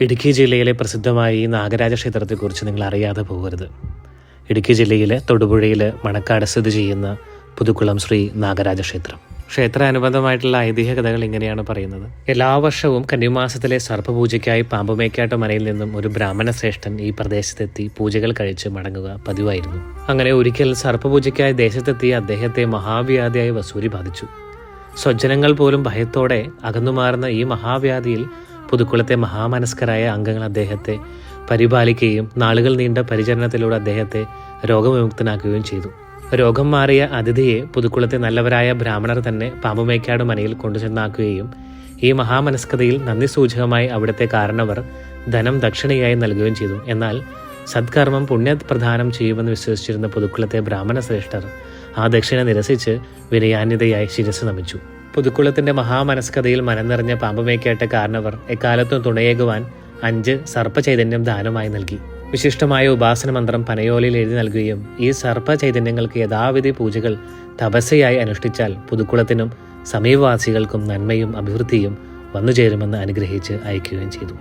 ഇടുക്കി ജില്ലയിലെ പ്രസിദ്ധമായ ഈ നാഗരാജ ക്ഷേത്രത്തെക്കുറിച്ച് നിങ്ങൾ അറിയാതെ പോകരുത്. ഇടുക്കി ജില്ലയിലെ തൊടുപുഴയിൽ മണക്കാട് സ്ഥിതി ചെയ്യുന്ന പുതുക്കുളം ശ്രീ നാഗരാജ ക്ഷേത്രം. ക്ഷേത്രാനുബന്ധമായിട്ടുള്ള ഐതിഹ്യ കഥകൾ ഇങ്ങനെയാണ് പറയുന്നത്. എല്ലാ വർഷവും കന്നിമാസത്തിലെ സർപ്പപൂജയ്ക്കായി പാമ്പുമേക്കാട്ട് മനയിൽ നിന്നും ഒരു ബ്രാഹ്മണ ശ്രേഷ്ഠൻ ഈ പ്രദേശത്തെത്തി പൂജകൾ കഴിച്ച് മടങ്ങുക പതിവായിരുന്നു. അങ്ങനെ ഒരിക്കൽ സർപ്പപൂജയ്ക്കായി ദേശത്തെത്തിയ അദ്ദേഹത്തെ മഹാവ്യാധിയായി വസൂരി ബാധിച്ചു. സ്വജനങ്ങൾ പോലും ഭയത്തോടെ അകന്നുമാറുന്ന ഈ മഹാവ്യാധിയിൽ പുതുക്കുളത്തെ മഹാമനസ്കരായ അംഗങ്ങൾ അദ്ദേഹത്തെ പരിപാലിക്കുകയും നാളുകൾ നീണ്ട പരിചരണത്തിലൂടെ അദ്ദേഹത്തെ രോഗവിമുക്തനാക്കുകയും ചെയ്തു. രോഗം മാറിയ അതിഥിയെ പുതുക്കുളത്തെ നല്ലവരായ ബ്രാഹ്മണർ തന്നെ പാമ്പുമേക്കാട് മനയിൽ കൊണ്ടുചെന്നാക്കുകയും ഈ മഹാമനസ്കതയിൽ നന്ദി സൂചകമായി അവിടുത്തെ കാരണവർ ധനം ദക്ഷിണയായി നൽകുകയും ചെയ്തു. എന്നാൽ സത്കർമ്മം പുണ്യപ്രദാനം ചെയ്യുമെന്ന് വിശ്വസിച്ചിരുന്ന പുതുക്കുളത്തെ ബ്രാഹ്മണ ശ്രേഷ്ഠർ ആ ദക്ഷിണ നിരസിച്ച് വിനയാന്യതയായി ശിരസ് നമിച്ചു. പുതുക്കുളത്തിന്റെ മഹാമനസ്കതയിൽ മനം നിറഞ്ഞ പാമ്പുമേക്കേട്ട കാരണവർ എക്കാലത്തും തുണയേകുവാൻ അഞ്ച് സർപ്പചൈതന്യം ദാനമായി നൽകി. വിശിഷ്ടമായ ഉപാസന മന്ത്രം പനയോലയിൽ എഴുതി നൽകുകയും ഈ സർപ്പ ചൈതന്യങ്ങൾക്ക് യഥാവിധി പൂജകൾ തപസ്യയായി അനുഷ്ഠിച്ചാൽ പുതുക്കുളത്തിനും സമീപവാസികൾക്കും നന്മയും അഭിവൃദ്ധിയും വന്നുചേരുമെന്ന് അനുഗ്രഹിച്ച് അയക്കുകയും ചെയ്തു.